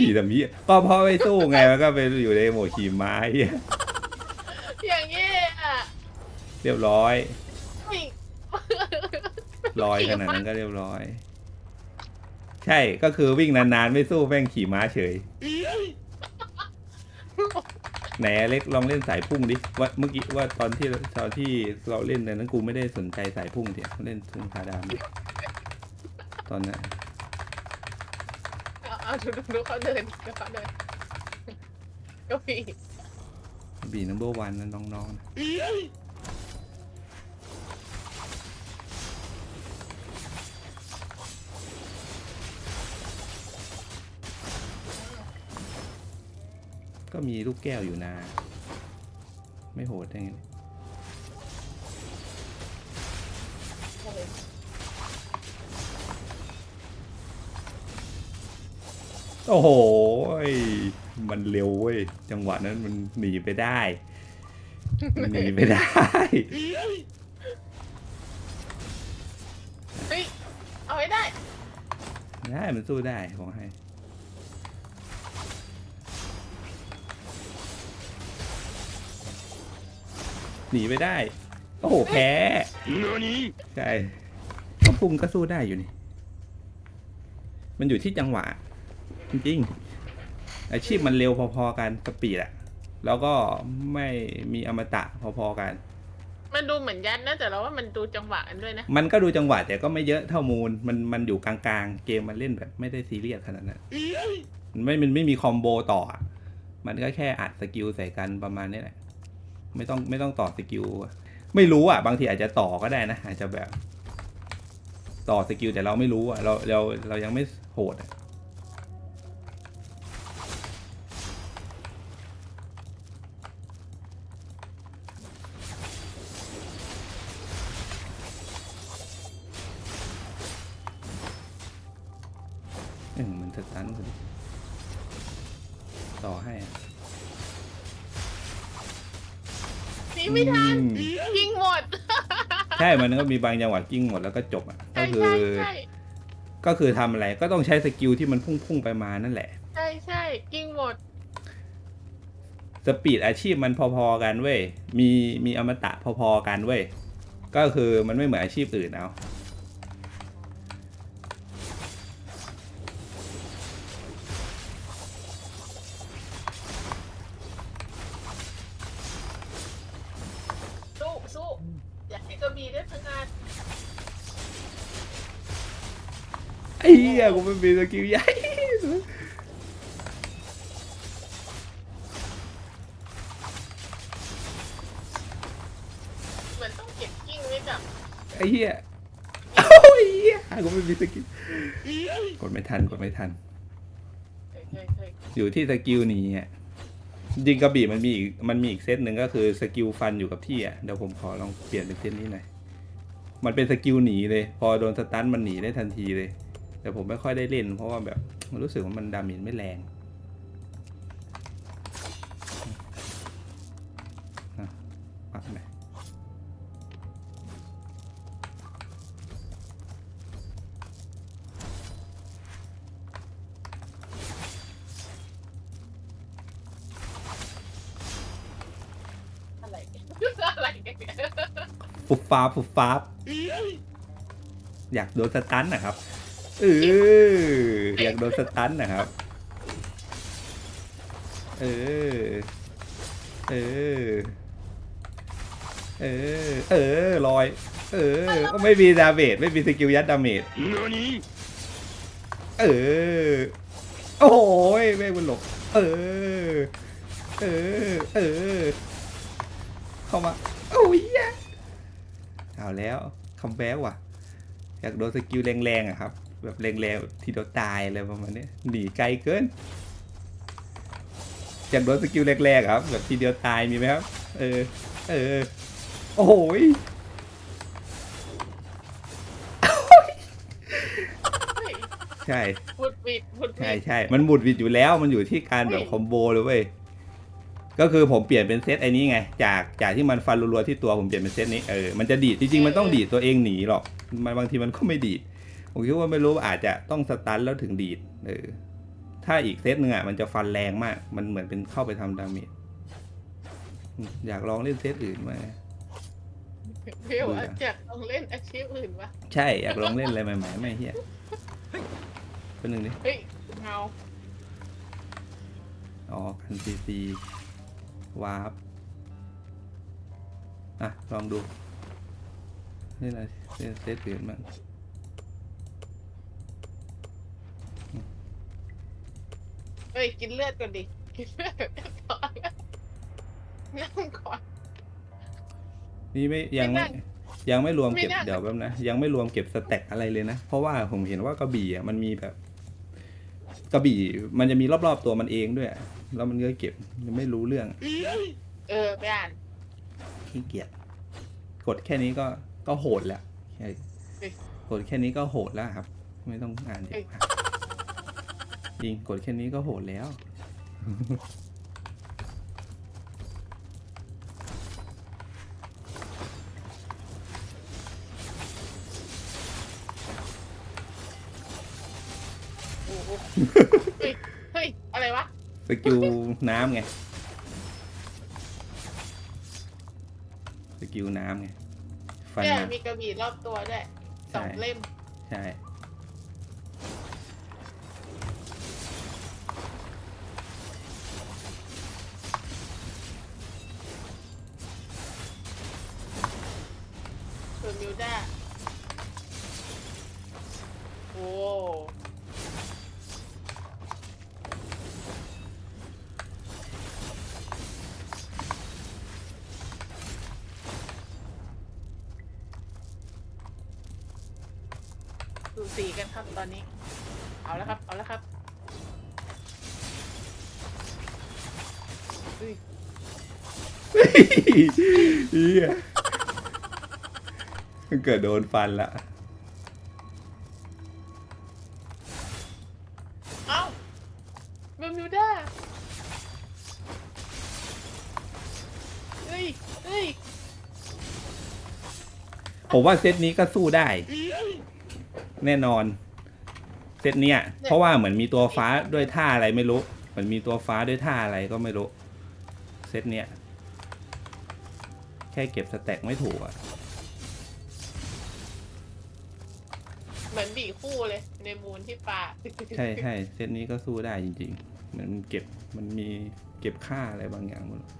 ขี่แบบนี้ก็เพราะไม่สู้ไงมันก็ไปอยู่ในโหมดขี่ม้าเหี้ยอย่างเงี้ยอะเรียบร้อยไม่ลอยขนาดนั้นก็เรียบร้อย ใช่ก็คือวิ่งนานๆไม่สู้แม่งขี่ม้าเฉยไหนอเล็กลองเล่นสายพุ่งดิว่าเมื่อกี้ว่าตอนที่ตอนที่เราเล่นเนี่ยนั้นกูไม่ได้สนใจสายพุ่งเดียเล่นทุ่งคาดามดิตอนนั้น เอาดูดูดูเขาเดินดูเขาเดินก็มีบีนัมเบอร์วันนะน้องๆนะก็มีลูกแก้วอยู่นะ ไม่โหดได้ไง โอ้โหยมันเร็วเว้ย จังหวะนั้นมันหนีไปได้มันหนีไปได้ เฮ้ย เอาไว้ได้ ได้มันสู้ได้บอกให้ หนีไปได้ โอ้โห แพ้ ใช่ก็พุ่งก็สู้ได้อยู่นี่ มันอยู่ที่จังหวะ จริงๆ อาชีพมันเร็วพอๆกันสปีดอะแล้วก็ไม่มีอมตะพอๆกันมัน มันดูเหมือนยัดนะแต่เราว่ามันดูจังหวะกันด้วยนะ มันก็ดูจังหวะแต่ก็ไม่เยอะเท่ามูลมันมันอยู่กลางๆ เกมมันเล่นแบบไม่ได้ซีเรียสขนาดนั้นมันไม่มันไม่มีคอมโบต่ออะมันก็แค่อัดสกิลใส่กันประมาณนี้แหละ ไม่ต้องไม่ต้องต่อสกิลไม่รู้อะ บางทีอาจจะต่อก็ได้นะอาจจะแบบ ต่อสกิลแต่เราไม่รู้อะเราเราเรายังไม่โหดอะ ออมันสตันพอดีต่อให้อะนี่ไม่ทันอืมยิงหมด ใช่ มันก็มีบางจังหวะกิ้งหมดแล้วก็จบอะก็ใช่คือใช่ใช่ก็คือทำอะไรก็ต้องใช้สกิลที่มันพุ่งๆไปมานั่นแหละ ใช่ใช่ยิงหมด สปีดอาชีพมันพอๆกันเว้ย มีมีอมตะพอๆกันเว้ย ก็คือมันไม่เหมือนอาชีพอื่นเอา อยากให้กระบี่ได้พังงานไอ้เหี้ยกูไม่มีสกิลใหญ่เหมือนต้องเก็บกิ้งไว้กับไอ้เหี้ยโอ้ยเหี้ยกูไม่มีสกิลกดไม่ทันกดไม่ทันเคยเคยเคยอยู่ที่สกิลหนีอะ จริงกระบี่มันมีอีกมันมีอีกเซตหนึ่งก็คือสกิลฟันอยู่กับที่อะเดี๋ยวผมขอลองเปลี่ยนเป็นเซตนี้หน่อยมันเป็นสกิลหนีเลย พอโดนสตันมันหนีได้ทันทีเลย แต่ผมไม่ค่อยได้เล่น เพราะว่าแบบรู้สึกว่ามันดาเมจไม่แรง อะไรกันเนี่ยฟุบฟ้าบฟุบฟ้าบอยากโดนสตันนะครับเอออยากโดนสตันนะครับ เออ เออ เออ เออลอย เออก็ไม่มีดาเมจไม่มีสกิลยัดดาเมจเออ โอ้ยแม่งมันหลบ เออ เออ เออ เข้ามา โอ้ยยะเอาแล้วคัมแบ็กว่ะ อยากโดนสกิลแรงๆอะครับ แบบแรงๆแบบทีเดียวตายอะไรประมาณเนี้ยหนีไกลเกินอยากโดนสกิลแรงๆอะครับ แบบทีเดียวตายมีไหมครับ เออ เออ โอ้โหยเฮ้ยใช่บุดบิดบุดบิใช่ดใช่ มันหมุดวิดอยู่แล้ว มันอยู่ที่การแบบเฮ้ยคอมโบเลยเว้ย ก็คือผมเปลี่ยนเป็นเซตไอ้นี้ไง จากจากที่มันฟันรัวๆที่ตัวผมเปลี่ยนเป็นเซตนี้เออมันจะดีดจริงๆมันต้องดีดตัวเองหนีหรอกมันบางทีมันก็ไม่ดีดผมคิดว่าไม่รู้ว่าอาจจะต้องสตันแล้วถึงดีดเออถ้าอีกเซตหนึ่งอะมันจะฟันแรงมาก มันเหมือนเป็นเข้าไปทำดาเมจอืมอยากลองเล่นเซตอื่นมาพี่บอกเบื่ว่าออยากลองเล่นอาชีพอื่นวะใช่อยากลองเล่นอะไรใหม่ๆไม่เฮียเป็นหนึ่งดิเฮ้ยเงาอ๋อกันซีซี วาร์ปอะ ลองดูเล่นอะไรเล่นเซตอื่นบ้างเฮ้ย กินเลือดก่อนดิ กินเลือดก่อนนั่งก่อน นี่ไม่ยังไม่ไม่น่ายังไม่รวมเก็บไม่น่าเดี๋ยวแป๊บนะ ยังไม่รวมเก็บสแต็กอะไรเลยนะ เพราะว่าผมเห็นว่ากระบี่อะมันมีแบบ กระบี่มันจะมีรอบๆตัวมันเองด้วย แล้วมันก็เก็บยังไม่รู้เรื่องเออไปอ่านขี้เกียจกดแค่นี้ก็ก็โหดแล้วใช่เอ้ยกดแค่นี้ก็โหดแล้วครับ ไม่ต้องอ่านเยเอ้ยอะมากจริงกดแค่นี้ก็โหดแล้ว สกิลน้ำไงสกิลน้ำไงฟันเนี่ยน้มีกระบี่รอบตัวด้วยสองใช่เล่มำใช่ เฮียเกิดโดนฟันละเอ้าเบอร์มิวด้าเฮ้ยเฮ้ยผมว่าเซตนี้ก็สู้ได้ แน่นอน เซตเนี้ยเพราะว่าเหมือนมีตัวฟ้าด้วยท่าอะไรไม่รู้เหมือนมีตัวฟ้าด้วยท่าอะไรก็ไม่รู้ เซตเนี้ย แค่เก็บสแต็กไม่ถูกอะเหมือนบีคู่เลยในมูลที่ป่าใช่ใช่เซตนี้ก็สู้ได้จริงๆ เหมือนมันเก็บมันมีเก็บค่าอะไรบางอย่างหมดอะ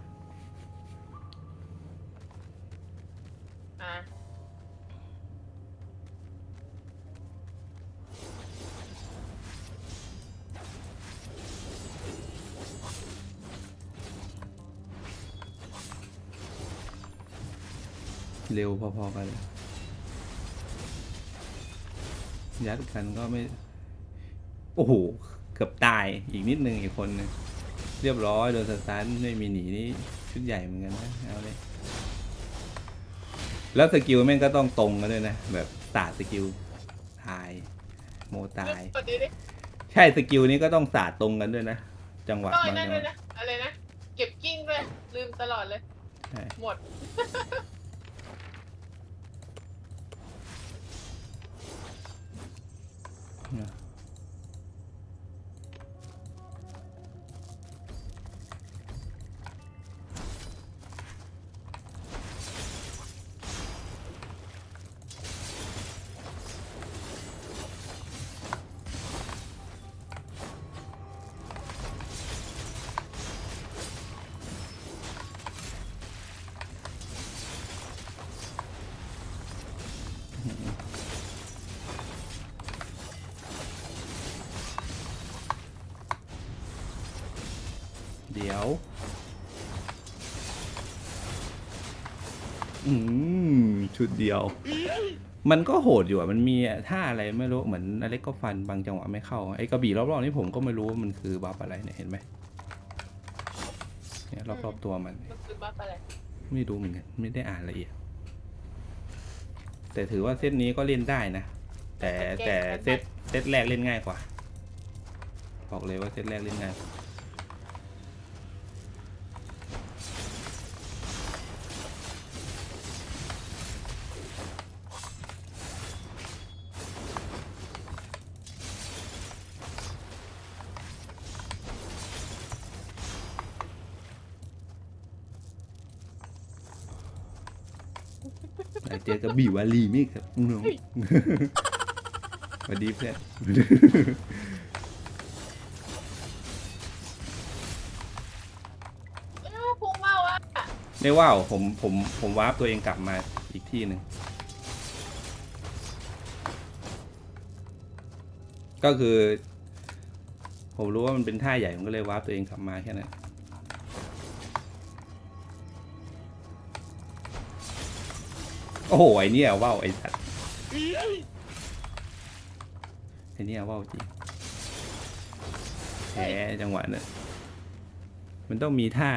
เร็วพอๆกันเลยยัดกันก็ไม่ โอ้โห เกือบตายอีกนิดนึงอีกคนนึงเรียบร้อยโดนสตันไม่มีหนีนี่ชุดใหญ่เหมือนกันนะเอาเลยแล้วสกิลแม่งก็ต้องตรงกันด้วยนะ แบบศาสตร์สกิลตายโมตายกดดิดิใช่สกิลนี้ก็ต้องศาสตร์ตรงกันด้วยนะ จังหวะต้องไอ้บางนั่นจังหด้วยวะนะอะไรนะ เก็บกิ้งด้วยลืมตลอดเลย ใช่ หมด เดี๋ยว อืมชุดเดียว มันก็โหดอยู่อะ มันมีท่าอะไรไม่รู้เหมือนอเล็กก็ฟันบางจังหวะไม่เข้า ไอ้กระบี่รอบๆนี่ผมก็ไม่รู้ว่ามันคือบัฟอะไรเนี่ยเห็นไหมเนี่ยรอบๆตัวมัน มันคือบัฟอะไร ไม่รู้เหมือนกันไม่ได้อ่านละเอียด แต่ถือว่าเซตนี้ก็เล่นได้นะ แต่แต่เซตเซตแรกเล่นง่ายกว่า บอกเลยว่าเซตแรกเล่นง่าย กว่าแต่เจอกระบี่วาลีมิครับน้องสวัสดีเพื่อนพุงเมาวะไม่ว่าวผมผมผมวาร์ปตัวเองกลับมาอีกที่หนึ่งก็คือ ผมรู้ว่ามันเป็นท่าใหญ่ผมก็เลยวาร์ปตัวเองกลับมาแค่นั้น โอ้โหไอเนี่ยว่าวไอสัตว์ไอเนี่ยว่าวจริงแพ้จังหวะนั้นมันต้องมีท่า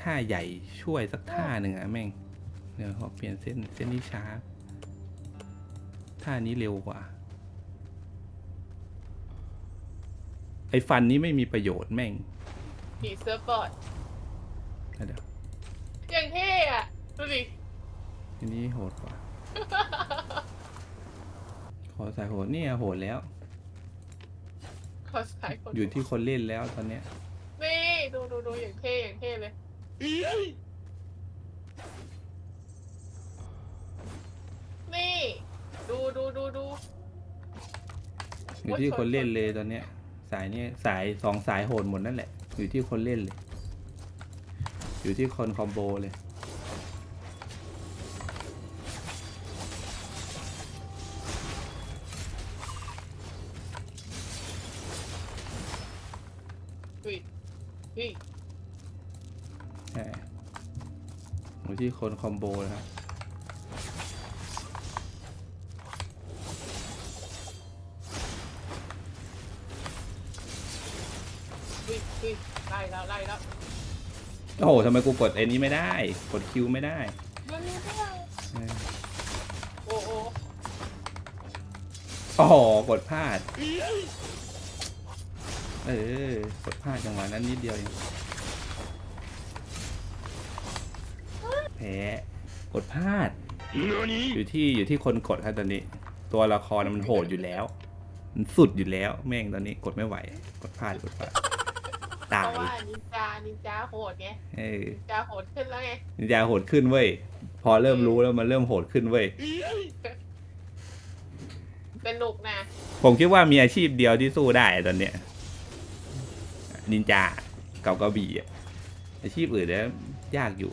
ท่าใหญ่ช่วยสักท่าหนึ่งอะแม่งเดี๋ยวขอเปลี่ยนเส้นเส้นนี้ช้า ท่านี้เร็วกว่า ไอ้ฟันนี้ไม่มีประโยชน์แม่งผีเสื้อบอร์ดเดี๋ยวอย่างเท่อะดูดิ ทีนี้โหดกว่า ขอสายโหดเนี่ยโหดแล้ว ขอสายคนอยู่ที่คนเล่นแล้วตอนเนี้ย นี่ดูดูดูอย่างเท่อย่างเท่เลยนี่ ดูดูดูดูอยู่ที่คนเล่นเลยตอนเนี้ย สายเนี้ยสายสองสายโหดหมดนั่นแหละ อยู่ที่คนเล่นเลย อยู่ที่คนคอมโบเลยอุ้ย คนคอมโบนะครับอุ้ยอุ้ยไล่แล้วไล่แล้วโอ้โหทำไมกูกดไอ้นี้ไม่ได้ กดคิวไม่ได้มันไม่ได้เออโอ้โอ้โอ้โหกดพลาด เออ กดพลาดจังหวะนั้นนิดเดียวเองแพ้กดพลาด อยู่ที่อยู่ที่คนกดครับตอนนี้ ตัวละครมันโหดอยู่แล้ว มันสุดอยู่แล้ว แม่งตอนนี้กดไม่ไหว กดพลาดกดพลาดเพตาราะยว่านินจานินจาโหดไงเออนินจาโหดขึ้นแล้วไงนินจาโหดขึ้นเว้ยพอเริ่มรู้แล้วมันเริ่มโหดขึ้นเว้ยสนุกนะผมคิดว่ามีอาชีพเดียวที่สู้ได้ตอนเนี้ยนินจากับกระบี่อะอาชีพอื่นเนี่ยยากอยู่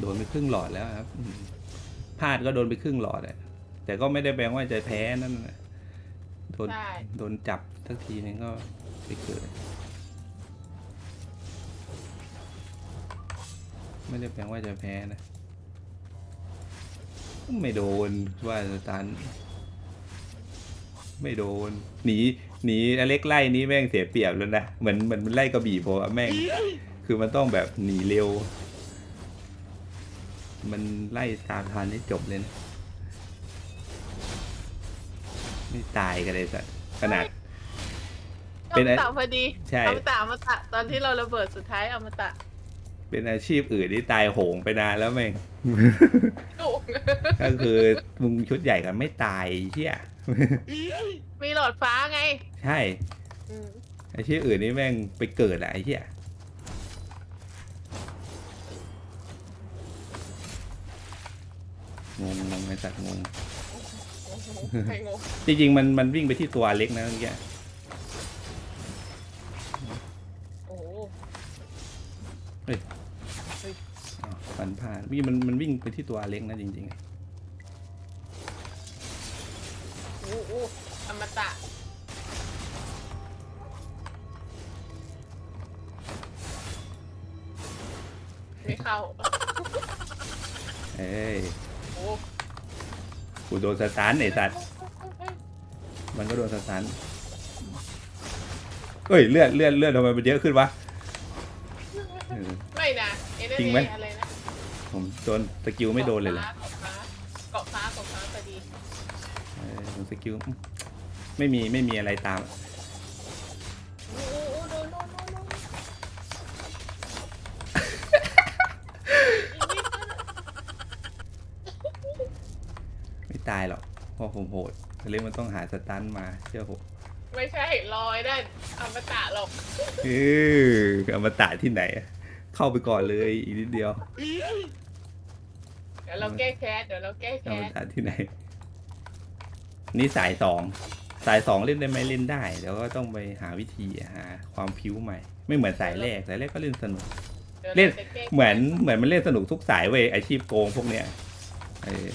โดนไป ครึ่งหลอดแล้วครับอืมพลาดก็โดนไปครึ่งหลอดอะแต่ก็ไม่ได้แปลว่าจะแพ้นั่นน่ะโดนใช่ โดนจับสักทีนึงก็ไปเกิด ไม่ได้แปลว่าจะแพ้นะ ไม่โดนว่าสตัน ไม่โดน หนี หนีอเล็กไล่นี้แม่งเสียเปรียบแล้วนะ เหมือนเหมือนมันไล่กระบี่ผมอะแม่ง คือมันต้องแบบหนีเร็ว มันไล่ตามทันให้จบเลยนะ ไม่ตายกันเลยสัตว์ขนาด เป็นไอ้อมตะพอดีใช่ อมตะอมตะตอนที่เราระเบิดสุดท้ายอมตะเป็นอาชีพอื่นที่ตายโหงไปนานแล้วแม่ง ดุก็คือมึงชุดใหญ่กันไม่ตายไอ้เชี่ยมีหลอดฟ้าไงใช่ อืมอาชีพอื่นนี่แม่งไปเกิดอะไอ้เชี่ย งงงงไอ้สัตว์งงโอ้โหใครงงจริงๆมันมันวิ่งไปที่ตัวเล็กนะเมื่อกี้โอ้โหอ้าวฟันพลาดวิ่งมันมันวิ่งไปที่ตัวเล็กนะจริงโอ้โหอมตะ โดนสตันไอ้สัตว์มันก็โดนสตันเอ้ยเลือดเลือดเลือดทำไมมันเยอะขึ้นวะเออ ไม่นะเอ็นเอจริงไหม อะไรนะผมโดนสกิลไม่โดนเลยเหรอเกาะฟ้าเกาะฟ้าเกาะฟ้าพอดีเออผมสกิลไม่มีไม่มีอะไรตาม ผมโหดเล่นมันต้องหาสตันมาเชื่อผมไม่ใช่ลอยได้อมตะหรอกเอออมตะที่ไหนอะเข้าไปก่อนเลยอีกนิดเดียวเดี๋ยวเราแก้แค้นเดี๋ยวเราแก้อแค้มนตะที่ไหน นี่สายสองสายสองเล่นได้ไหมเล่นได้เดี๋ยวก็ต้องไปหาวิธีหาความพิ้วใหม่ ไม่เหมือนสายแรกสายแรกก็เล่นสนุก ดี๋ยวเล่น ราจะแก้เหมือนเหมือนมันเล่นสนุกทุกสายเว้ยอาชีพโกงพวกเนี้ยเออ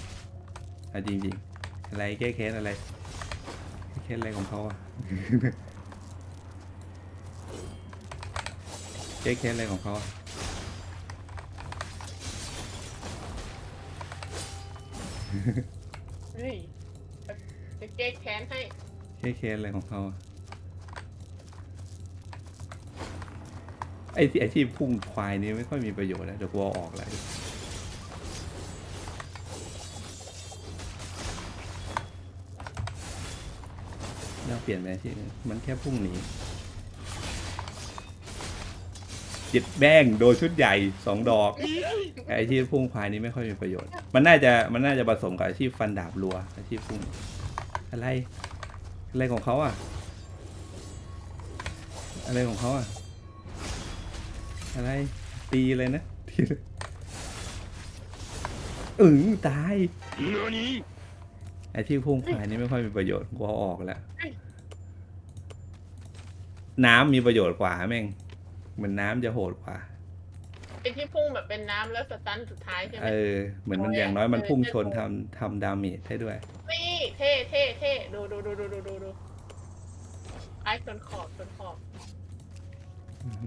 เอาจริงๆ อะไรแก้แค้นอะไรแก้แค้นอะไรของเขาอะแก้แค้นอะไรของเขาอะเฮ้ยจะแก้แค้นให้ แก้แค้นอะไรของเขาอะไอ้ที่อาชีพพุ่งควายนี่ไม่ค่อยมีประโยชน์นะเดี๋ยวกูเอาออกเลย เราเปลี่ยนไปอาชีพนี้มันแค่พุ่งหนีจิตแบ้งโดนชุดใหญ่สองดอกไอ้อาชีพพุ่งควายนี้ไม่ค่อยมีประโยชน์ มันน่าจะมันน่าจะผสมกับอาชีพฟันดาบรัวอาชีพพุ่งอะไรอะไรของเขาอะ อะไรของเขาอะ อะไรตีเลยนะตีเลยอึ๋งตาย ไอ้ที่พุ่งควายนี่ไม่ค่อยมีประโยชน์กูเอาออกแล้ว น้ำมีประโยชน์กว่าแม่งเหมือนน้ำจะโหดกว่าเป็นที่พุ่งแบบเป็นน้ำแล้วสตันสุดท้ายใช่ไหมเออเหมือนมันอย่างน้อยมันพุ่งชนทำทำดาเมจให้ด้วยนี่เท่เท่เท่ดูดูดูดูดูดูดูไอ้ชนขอบชนขอบ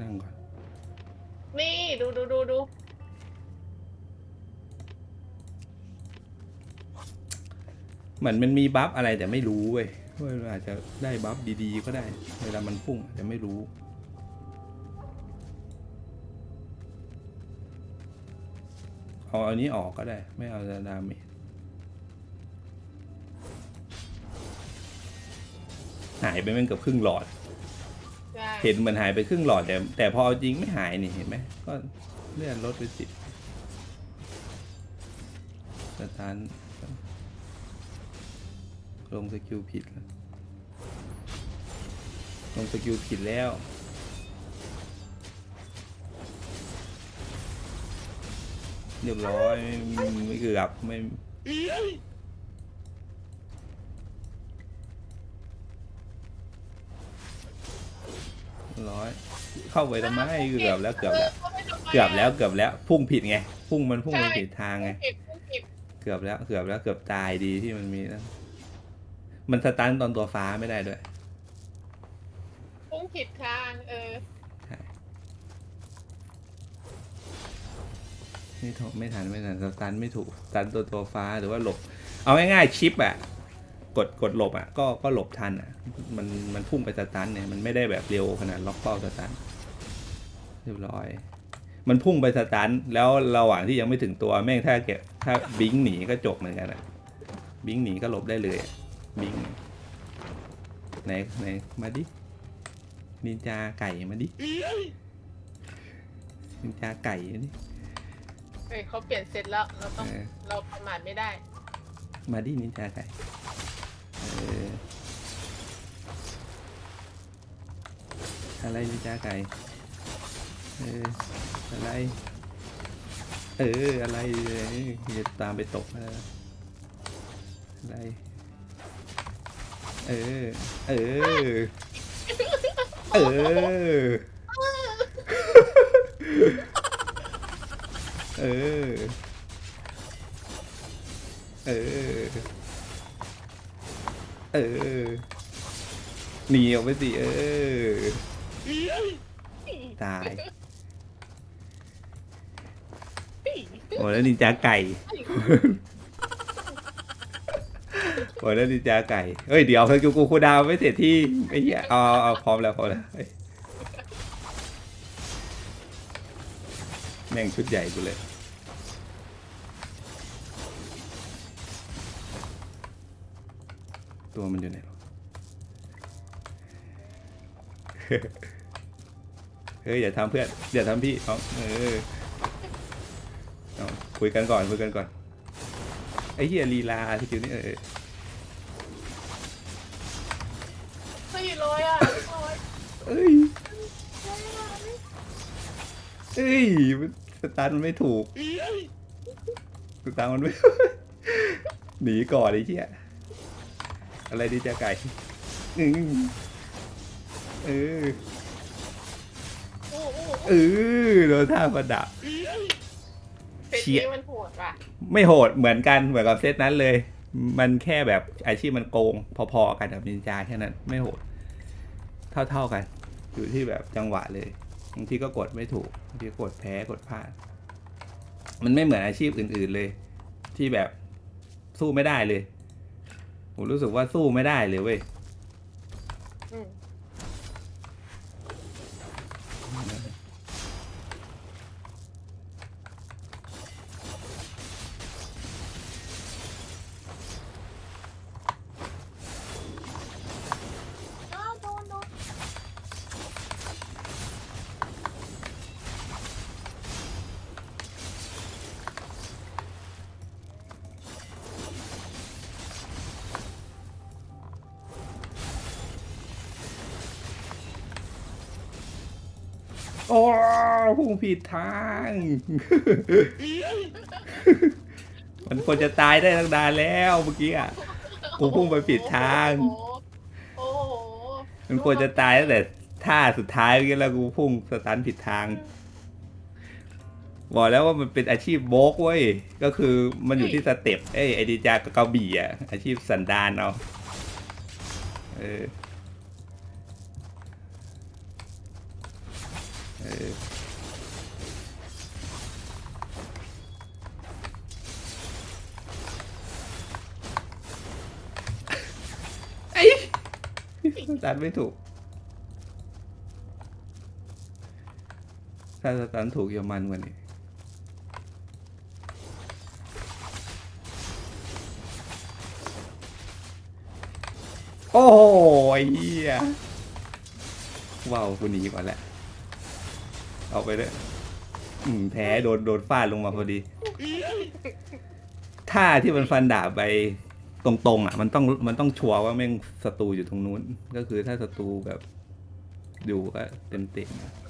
นั่งก่อนนี่ดูดูดูดู เหมือนมันมีบัฟอะไรแต่ไม่รู้เว้ยว่ามันอาจจะได้บัฟดีๆก็ได้ เวลามันพุ่งอาจจะไม่รู้เอาอันนี้ออกก็ได้ ไม่เอาดาเมจหายไปมันเกือบครึ่งหลอดใช่เห็นเหมือนหายไปครึ่งหลอด แต่แต่พอเอาจริงไม่หายนี่เห็นไหมก็เลื่อนลดไปสิบสตาร์ท ลงสกิลผิดแล้วลงสกิลผิดแล้ว เรียบร้อยไม่ไม่เกือบไม่ร้อยเข้าไปทำไมเกือบแล้วเกือบแล้ว เกือบแล้วเกือบแล้ว พุ่งผิดไง พุ่งมันพุ่งไปผิดทางไง เกือบแล้วเกือบแล้วเกือบตายดีที่มันมีนะ มันสตันตอนตัวฟ้าไม่ได้ด้วย พุ่งผิดทางเออ ไม่ถูกไม่ทันไม่ทันสตันไม่ถูกสตันตัวตัวฟ้าหรือว่าหลบ เอาง่ายๆชิปอะกดกดหลบอะก็ก็หลบทันอะมันมันพุ่งไปสตันเนี่ยมันไม่ได้แบบเร็วขนาดล็อกเป้าสตันเรียบร้อย มันพุ่งไปสตันแล้วระหว่างที่ยังไม่ถึงตัวแม่งถ้าเก็บถ้าบิงหนีก็จบเหมือนกันอะบิงหนีก็หลบได้เลยอะ บิงไหนไหนมาดินินจาไก่มาดินินจาไก่นี่เฮ้ยเขาเปลี่ยนเซตแล้ว เราต้องเออเราประมาทไม่ได้ มาดินินจาไก่เอออะไรนินจาไก่เอออะไร เอออะไรเอออย่าตามไปตกนะอะไร เออ เออ เออ เออ เออ เออหนีออกไปสิเออ ตาย โอ้แล้วนินจาไก่ โอ้ยแล้วนินจาไก่เฮ้ยเดี๋ยวคือกูคูดาวไม่เสร็จที่ไอ้เหี้ยเอาเอาเอาพร้อมแล้วพร้อมแล้วเฮ้ยแม่งชุดใหญ่กูเลย ตัวมันอยู่ไหนวะ เฮ้ยอย่าทำเพื่อนอย่าทำพี่เอาเออเอาคุยกันก่อนคุยกันก่อนไอ้เหี้ยลีลาสกิลนี่เออ เยเอ้ยเอ้ยสตาร์ทมันไม่ถูกสตาร์ทมันไม่ หนีก่อนไอ้เหี้ยอะไรดีเจ้าไก่อืมเออเออโดนท่าประดับเชียมันโหดป่ะไม่โหดเหมือนกันเหมือนกับเซตนั้นเลย มันแค่แบบอาชีพมันโกงพอๆกันกับนินจาแค่นั้นไม่โหด เท่า ๆกัน อยู่ที่แบบจังหวะเลยบางทีก็กดไม่ถูกบางทีกดแพ้กดพลาด มันไม่เหมือนอาชีพอื่น ๆเลย ที่แบบสู้ไม่ได้เลย ผมรู้สึกว่าสู้ไม่ได้เลยเว้ย โอ้พุ่งผิดทาง มันควรจะตายได้ตั้งนานแล้วเมื่อกี้อะกูพุ่งไปผิดทางโอ้โหโอ้โหมันควรจะตายตั้งแต่ท่าสุดท้ายเมื่อกี้แล้วกูพุ่งสตันผิดทาง บอกแล้วว่ามันเป็นอาชีพโบกเว้ย ก็คือมันอยู่ที่สเต็ปเอ้ยไอดีจากบเกาบี่อะอาชีพสันดานเอาเออ เออไอ้สตันไม่ถูกถ้าสตันถูกอย่ามันกว่านี้โอ้โหไอ้เหี้ยว้าวกูหนีก่อนแหละ เอาไปเลยอืมแพ้โดนโดนฟาดลงมาพอดี ท่าที่มันฟันดาบไปตรงๆอะ มันต้องมันต้องชัวร์ว่าแม่งศัตรูอยู่ตรงนู้น ก็คือถ้าศัตรูแบบ อยู่ก็เต็มเต็มๆ